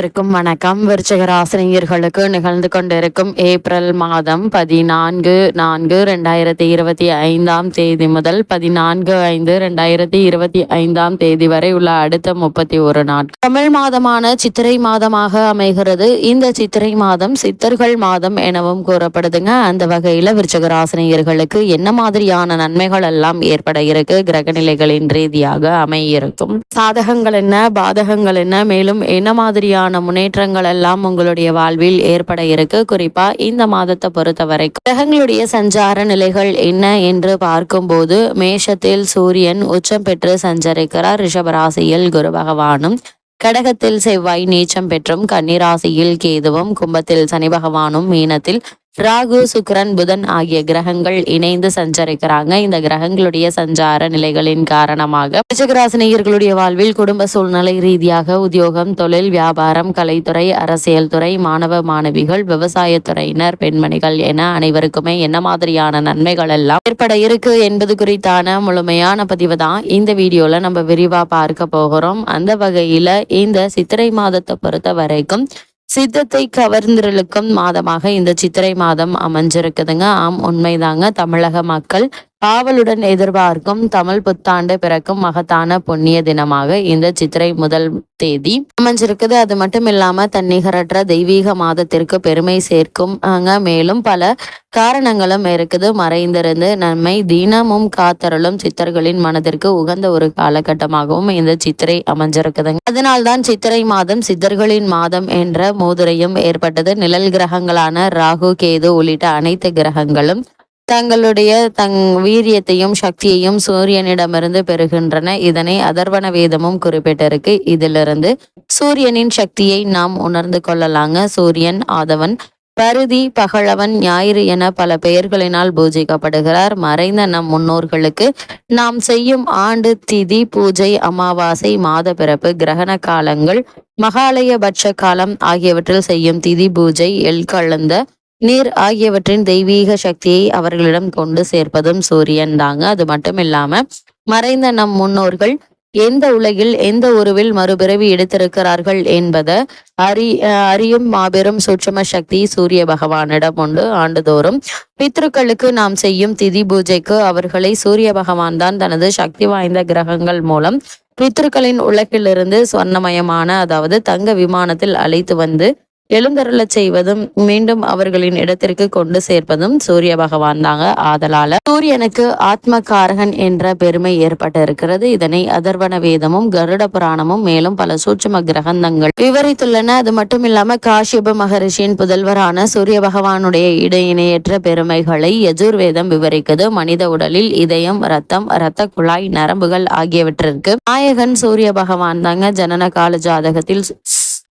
இருக்கும் வணக்கம். விருச்சிகராசினியர்களுக்கு நிகழ்ந்து கொண்டிருக்கும் ஏப்ரல் மாதம் பதினான்கு நான்கு ரெண்டாயிரத்தி இருபத்தி ஐந்தாம் தேதி முதல் பதினான்கு ஐந்து ரெண்டாயிரத்தி இருபத்தி ஐந்தாம் தேதி வரை உள்ள அடுத்த முப்பத்தி ஒரு நாள். தமிழ் மாதமான சித்திரை மாதமாக அமைகிறது. இந்த சித்திரை மாதம் சித்தர்கள் மாதம் எனவும் கூறப்படுதுங்க. அந்த வகையில விருச்சிகராசினியர்களுக்கு என்ன மாதிரியான நன்மைகள் எல்லாம் ஏற்பட இருக்கு? கிரகநிலைகளின் ரீதியாக அமையிருக்கும். சாதகங்கள் என்ன? பாதகங்கள் என்ன? மேலும் என்ன மாதிரியான மாதிரியான முன்னேற்றங்கள் எல்லாம் உங்களுடைய வாழ்வில் ஏற்பட இருக்கு. குறிப்பா இந்த மாதத்தை பொறுத்த வரைக்கும் கிரகங்களுடைய சஞ்சார நிலைகள் என்ன என்று பார்க்கும்போது மேஷத்தில் சூரியன் உச்சம் பெற்று சஞ்சரிக்கிறார். ரிஷபராசியில் குரு பகவானும் கடகத்தில் செவ்வாய் நீச்சம் பெற்றும் கன்னிராசியில் கேதுவும் கும்பத்தில் சனி பகவானும் மீனத்தில் ராகு சுக்ரன் புதன் ஆகிய கிரகங்கள் இணைந்து சஞ்சரிக்கிறாங்க. இந்த கிரகங்களுடைய சஞ்சார நிலைகளின் காரணமாக ரிஷகராசினியர்களுடைய வாழ்வில் குடும்ப சூழ்நிலை ரீதியாக உத்தியோகம் தொழில் வியாபாரம் கலைத்துறை அரசியல் துறை மாணவ மாணவிகள் விவசாயத்துறையினர் பெண்மணிகள் என அனைவருக்குமே என்ன மாதிரியான நன்மைகள் எல்லாம் ஏற்பட இருக்கு என்பது குறித்தான முழுமையான பதிவு தான் இந்த வீடியோல நம்ம விரிவா பார்க்க போகிறோம். அந்த வகையில இந்த சித்திரை மாதத்தை பொறுத்த வரைக்கும் சித்தத்தை கவர்ந்திருக்கும் மாதமாக இந்த சித்திரை மாதம் அமைஞ்சிருக்குதுங்க. ஆம் உண்மைதாங்க. தமிழக மக்கள் காவலுடன் எதிர்பார்க்கும் தமிழ் புத்தாண்டு பிறக்கும் மகத்தான புண்ணிய தினமாக இந்த சித்திரை முதல் தேதி அமைஞ்சிருக்குது. அது மட்டும் இல்லாம தன்னிகரற்ற தெய்வீக மாதத்திற்கு பெருமை சேர்க்கும் அங்க மேலும் பல காரணங்களும் இருக்குது. மறைந்திருந்து நம்மை தினமும் காத்தருளும் சித்தர்களின் மனதிற்கு உகந்த ஒரு காலகட்டமாகவும் இந்த சித்திரை அமைஞ்சிருக்குதுங்க. அதனால்தான் சித்திரை மாதம் சித்தர்களின் மாதம் என்ற மோதுரையும் ஏற்பட்டது. நிழல் கிரகங்களான ராகு கேது உள்ளிட்ட அனைத்து கிரகங்களும் தங்களுடைய தங் வீரியத்தையும் சக்தியையும் சூரியனிடமிருந்து பெறுகின்றன. இதனை அதர்வன வேதமும் குறிப்பிட்டிருக்கு. இதிலிருந்து சூரியனின் சக்தியை நாம் உணர்ந்து கொள்ளலாங்க. சூரியன் ஆதவன் பருதி பகழவன் ஞாயிறு என பல பெயர்களினால் பூஜிக்கப்படுகிறார். மறைந்த நம் முன்னோர்களுக்கு நாம் செய்யும் ஆண்டு திதி பூஜை அமாவாசை மாத பிறப்பு கிரகண காலங்கள் மகாலயபட்ச காலம் ஆகியவற்றில் செய்யும் திதி பூஜை எல் கலந்த நீர் ஆகியவற்றின் தெய்வீக சக்தியை அவர்களிடம் கொண்டு சேர்ப்பதும் சூரியன் தாங்க. அது மட்டும் இல்லாம மறைந்த நம் முன்னோர்கள் எந்த உலகில் எந்த உருவில் மறுபிறவி எடுத்திருக்கிறார்கள் என்பதை அறி அறியும் மாபெரும் சூட்சம சக்தி சூரிய பகவானிடம் உண்டு. ஆண்டுதோறும் பித்ருக்களுக்கு நாம் செய்யும் திதி பூஜைக்கு அவர்களை சூரிய பகவான் தான் தனது சக்தி வாய்ந்த கிரகங்கள் மூலம் பித்ருக்களின் உலகிலிருந்து சொர்ணமயமான அதாவது தங்க விமானத்தில் அழைத்து வந்து எழுந்தருளச் செய்வதும் மீண்டும் அவர்களின் இடத்திற்கு கொண்டு சேர்ப்பதும் சூரிய பகவான் தாங்க ஆதலால. சூரியனுக்கு ஆத்மகாரகன் என்ற பெருமை ஏற்பட்டு இருக்கிறது இதனை அதர்வன வேதமும் கருட புராணமும் மேலும் பல சூட்சும கிரகந்தங்கள் விவரித்துள்ளன. அது மட்டும் இல்லாம காஷ்யப மகரிஷியின் புதல்வரான சூரிய பகவானுடைய இடையிணையற்ற பெருமைகளை யஜுர்வேதம் விவரிக்குது. மனித உடலில் இதயம் ரத்தம் இரத்த குழாய் நரம்புகள் ஆகியவற்றிற்கு. நாயகன் சூரிய பகவான் தாங்க ஜனன கால ஜாதகத்தில்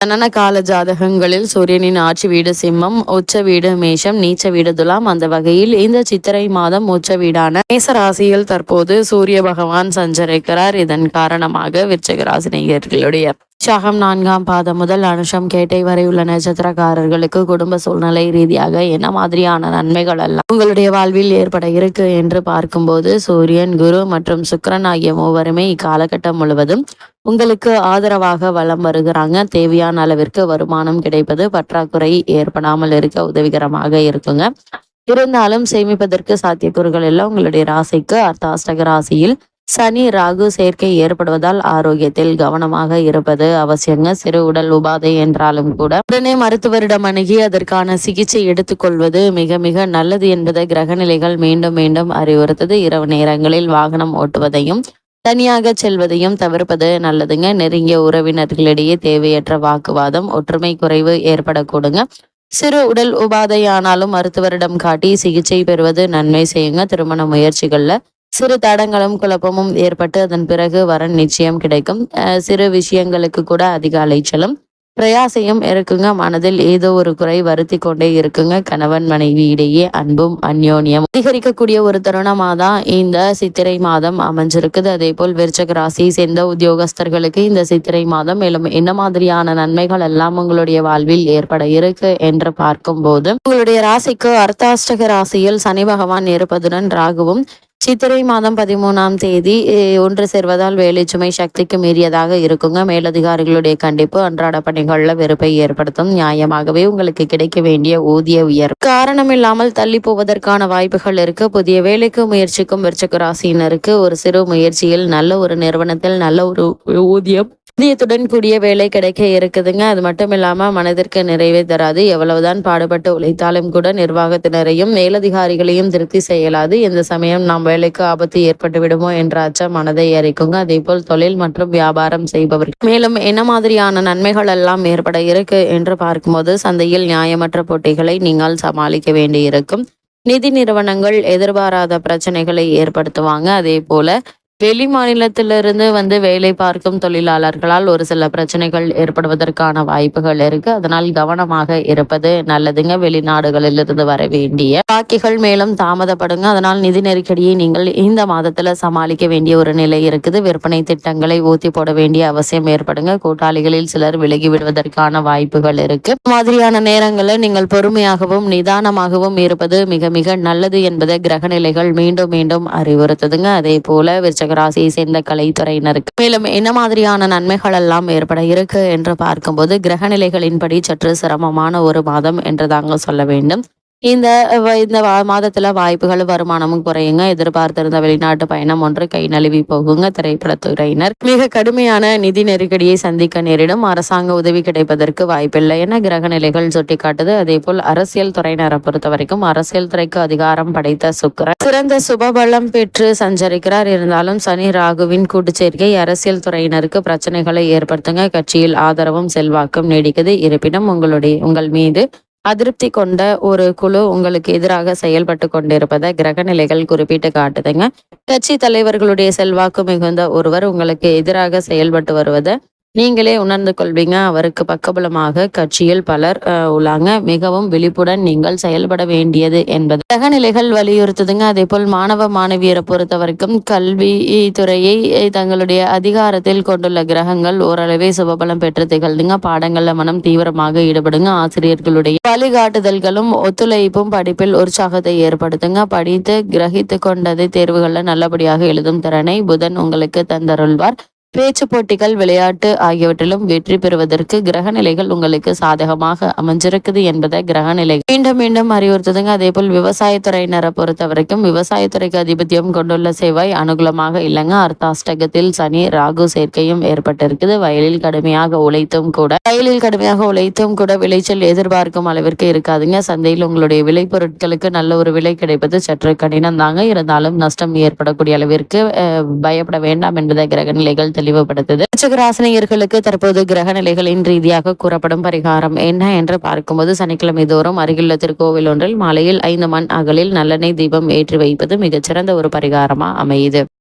ஜனன கால ஜாதகங்களில் சூரியனின் ஆட்சி வீடு சிம்மம் உச்ச வீடு மேஷம் நீச்ச வீடு துலாம். அந்த வகையில் இந்த சித்திரை மாதம் உச்ச வீடான மேச ராசியில் தற்போது சூரிய பகவான் சஞ்சரிக்கிறார். இதன் காரணமாக விருச்சக ராசினியர்களுடைய உற்சாகம் நான்காம் பாதம் முதல் அனுஷம் கேட்டை வரை உள்ள நட்சத்திரக்காரர்களுக்கு குடும்ப சூழ்நிலை ரீதியாக என்ன மாதிரியான நன்மைகள் எல்லாம் உங்களுடைய வாழ்வில் ஏற்பட இருக்கு என்று பார்க்கும்போது சூரியன் குரு மற்றும் சுக்கரன் ஆகிய மூவருமே இக்காலகட்டம் முழுவதும் உங்களுக்கு ஆதரவாக வளம் வருகிறாங்க. தேவையான அளவிற்கு வருமானம் கிடைப்பது பற்றாக்குறை ஏற்படாமல் இருக்க உதவிகரமாக இருக்குங்க. இருந்தாலும் சேமிப்பதற்கு சாத்தியக்கூறுகள் எல்லாம் உங்களுடைய ராசிக்கு அர்த்தாஷ்டக ராசியில் சனி ராகு சேர்க்கை ஏற்படுவதால் ஆரோக்கியத்தில் கவனமாக இருப்பது அவசியங்க. சிறு உடல் உபாதை என்றாலும் கூட உடனே மருத்துவரிடம் அணுகி அதற்கான சிகிச்சை எடுத்துக்கொள்வது மிக மிக நல்லது என்பதை கிரகநிலைகள் மீண்டும் மீண்டும் அறிவுறுத்தது. இரவு நேரங்களில் வாகனம் ஓட்டுவதையும் தனியாக செல்வதையும் தவிர்ப்பது நல்லதுங்க. நெருங்கிய உறவினர்களிடையே தேவையற்ற வாக்குவாதம் ஒற்றுமை குறைவு ஏற்படக்கூடுங்க. சிறு உடல் உபாதையானாலும் மருத்துவரிடம் காட்டி சிகிச்சை பெறுவது நன்மை செய்யுங்க. திருமண முயற்சிகளில் சிறு தடங்களும் குழப்பமும் ஏற்பட்டு அதன் பிறகு வரன் நிச்சயம் கிடைக்கும். சிறு விஷயங்களுக்கு கூட அதிக அலைச்சலும் பிரயாசையும் இருக்குங்க மனதில் ஏதோ ஒரு குறை வருத்தி கொண்டே இருக்குங்க. கணவன் மனைவி இடையே அன்பும் அந்யோன்யம் அதிகரிக்கக்கூடிய ஒரு தருணமா தான் இந்த சித்திரை மாதம் அமைஞ்சிருக்குது. அதே போல் விருச்சக ராசி சேர்ந்த உத்தியோகஸ்தர்களுக்கு இந்த சித்திரை மாதம் மேலும் என்ன மாதிரியான நன்மைகள் எல்லாம் உங்களுடைய வாழ்வில் ஏற்பட இருக்கு என்று பார்க்கும் போது உங்களுடைய ராசிக்கு அர்த்தாஷ்டக ராசியில் சனி பகவான் இருப்பதுடன் ராகுவும் சித்திரை மாதம் பதிமூணாம் தேதி ஒன்று சேர்வதால் வேலை சுமை சக்திக்கு மீறியதாக இருக்குங்க. மேலதிகாரிகளுடைய கண்டிப்பு அன்றாட பணிகளில் வெறுப்பை ஏற்படுத்தும். நியாயமாகவே உங்களுக்கு கிடைக்க வேண்டிய ஊதிய உயர்வு. காரணம் இல்லாமல் தள்ளி போவதற்கான வாய்ப்புகள் இருக்கு. புதிய வேலைக்கு முயற்சிக்கும் விருச்சக ராசியினருக்கு ஒரு சிறு முயற்சியில் நல்ல ஒரு நிறுவனத்தில் நல்ல ஒரு ஊதியம் ஊதியத்துடன் கூடிய வேலை கிடைக்க இருக்குதுங்க. அது மட்டும் இல்லாம மனதிற்கு நிறைவே தராது. எவ்வளவுதான் பாடுபட்டு உழைத்தாலும் கூட நிர்வாகத்தினரையும் மேலதிகாரிகளையும் திருப்தி செய்யலாது. இந்த சமயம் நாம் வேலைக்கு ஆபத்து ஏற்பட்டு விடுமோ என்ற அச்சம் மனதை எரிக்குங்க அதே போல் தொழில் மற்றும் வியாபாரம் செய்பவர்கள். மேலும் என்ன மாதிரியான நன்மைகள் எல்லாம் ஏற்பட இருக்கு என்று பார்க்கும்போது சந்தையில் நியாயமற்ற போட்டிகளை நீங்கள் சமாளிக்க வேண்டியிருக்கும். நிதி நிறுவனங்கள் எதிர்பாராத பிரச்சனைகளை ஏற்படுத்துவாங்க. அதே போல வெளி மாநிலத்திலிருந்து வந்து வேலை பார்க்கும் தொழிலாளர்களால் ஒரு சில பிரச்சனைகள் ஏற்படுவதற்கான வாய்ப்புகள் இருக்கு. அதனால் கவனமாக இருப்பது நல்லதுங்க. வெளிநாடுகளிலிருந்து வர வேண்டிய பாக்கிகள் மேலும் தாமதப்படுங்க. அதனால் நிதி நெருக்கடியை நீங்கள் இந்த மாதத்துல சமாளிக்க வேண்டிய ஒரு நிலை இருக்குது. விற்பனை திட்டங்களை ஊத்தி போட வேண்டிய அவசியம் ஏற்படுங்க. கூட்டாளிகளில் சிலர் விலகி விடுவதற்கான வாய்ப்புகள் இருக்கு. மாதிரியான நேரங்களில் நீங்கள் பொறுமையாகவும் நிதானமாகவும் இருப்பது மிக மிக நல்லது என்பதை கிரக நிலைகள் மீண்டும் மீண்டும் அறிவுறுத்துதுங்க. அதே போல விருச்சக ராசியை சேர்ந்த கலைத்துறையினருக்கு. மேலும் என்ன மாதிரியான நன்மைகள் எல்லாம் ஏற்பட இருக்கு என்று பார்க்கும்போது கிரக நிலைகளின்படி சற்று சிரமமான ஒரு மாதம் என்று தாங்க சொல்ல வேண்டும். இந்த இந்த மாதத்துல வாய்ப்புகள் வருமானமும் குறையுங்க. எதிர்பார்த்திருந்த வெளிநாட்டு பயணம் ஒன்று கை நழுவி போகுங்க. திரைப்படத்துறையினர் மிக கடுமையான நிதி நெருக்கடியை சந்திக்க நேரிடும். அரசாங்க உதவி கிடைப்பதற்கு வாய்ப்பில்லை என கிரக நிலைகள் சுட்டிக்காட்டுது. அதே போல் அரசியல் துறையினரை பொறுத்த வரைக்கும் அரசியல் துறைக்கு அதிகாரம் படைத்த சுக்கரன் சிறந்த சுபபலம் பெற்று சஞ்சரிக்கிறார். இருந்தாலும் சனி ராகுவின் கூட்டுச்சேர்க்கை அரசியல் துறையினருக்கு பிரச்சனைகளை ஏற்படுத்துங்க. கட்சியில் ஆதரவும் செல்வாக்கும் நீடிக்குது. இருப்பினும் உங்களுடைய உங்கள் மீது அதிருப்தி கொண்ட ஒரு குழு உங்களுக்கு எதிராக செயல்பட்டு கொண்டிருப்பதை கிரக நிலைகள் குறிப்பிட்டு காட்டுதுங்க. கட்சி தலைவர்களுடைய செல்வாக்கு மிகுந்த ஒருவர் உங்களுக்கு எதிராக செயல்பட்டு வருவதை நீங்களே உணர்ந்து கொள்வீங்க. அவருக்கு பக்கபலமாக கட்சியில் பலர் அஹ், உள்ளாங்க. மிகவும் விழிப்புடன் நீங்கள் செயல்பட வேண்டியது என்பது. கிரகநிலைகள் வலியுறுத்துதுங்க. அதே போல் மாணவ மாணவியரை பொறுத்த வரைக்கும் கல்வி துறையை தங்களுடைய அதிகாரத்தில் கொண்டுள்ள கிரகங்கள் ஓரளவே சுபபலம் பெற்று திகழ்ந்துங்க. பாடங்கள்ல மனம் தீவிரமாக ஈடுபடுங்க. ஆசிரியர்களுடைய வழிகாட்டுதல்களும் ஒத்துழைப்பும் படிப்பில் உற்சாகத்தை ஏற்படுத்துங்க. படித்து கிரகித்து கொண்டதை தேர்வுகளில் நல்லபடியாக எழுதும் திறனை புதன் உங்களுக்கு தந்தருள்வார். பேச்சு போட்டிகள் விளையாட்டு ஆகியவற்றிலும் வெற்றி பெறுவதற்கு கிரக நிலைகள் உங்களுக்கு சாதகமாக அமைஞ்சிருக்குது என்பதை கிரக நிலை மீண்டும் மீண்டும் அறிவுறுத்துதுங்க. அதே போல் விவசாயத்துறையினரை பொறுத்த வரைக்கும் விவசாயத்துறைக்கு அதிபத்தியம் கொண்டுள்ள செவ்வாய் அனுகூலமாக இல்லைங்க. அர்த்தாஷ்டகத்தில் சனி ராகு சேர்க்கையும் ஏற்பட்டிருக்குது. வயலில் கடுமையாக உழைத்தும் கூட வயலில் கடுமையாக உழைத்தும் கூட விளைச்சல் எதிர்பார்க்கும் அளவிற்கு இருக்காதுங்க. சந்தையில் உங்களுடைய விளைபொருட்களுக்கு நல்ல ஒரு விலை கிடைப்பது சற்று கடினம் தாங்க இருந்தாலும் நஷ்டம் ஏற்படக்கூடிய அளவிற்கு பயப்பட வேண்டாம் என்பதை கிரக நிலைகள் தெளிவுபடுத்துது. ராசினியர்களுக்கு தற்போது கிரக நிலைகளின் ரீதியாக கூறப்படும் பரிகாரம் என்ன என்று பார்க்கும்போது சனிக்கிழமை தோறும் அருகிலுள்ள திருக்கோவில் ஒன்றில் மாலையில் ஐந்து மண் அகலில் நல்லெண்ணெய் தீபம் ஏற்றி வைப்பது மிகச்சிறந்த ஒரு பரிகாரமா அமையுது.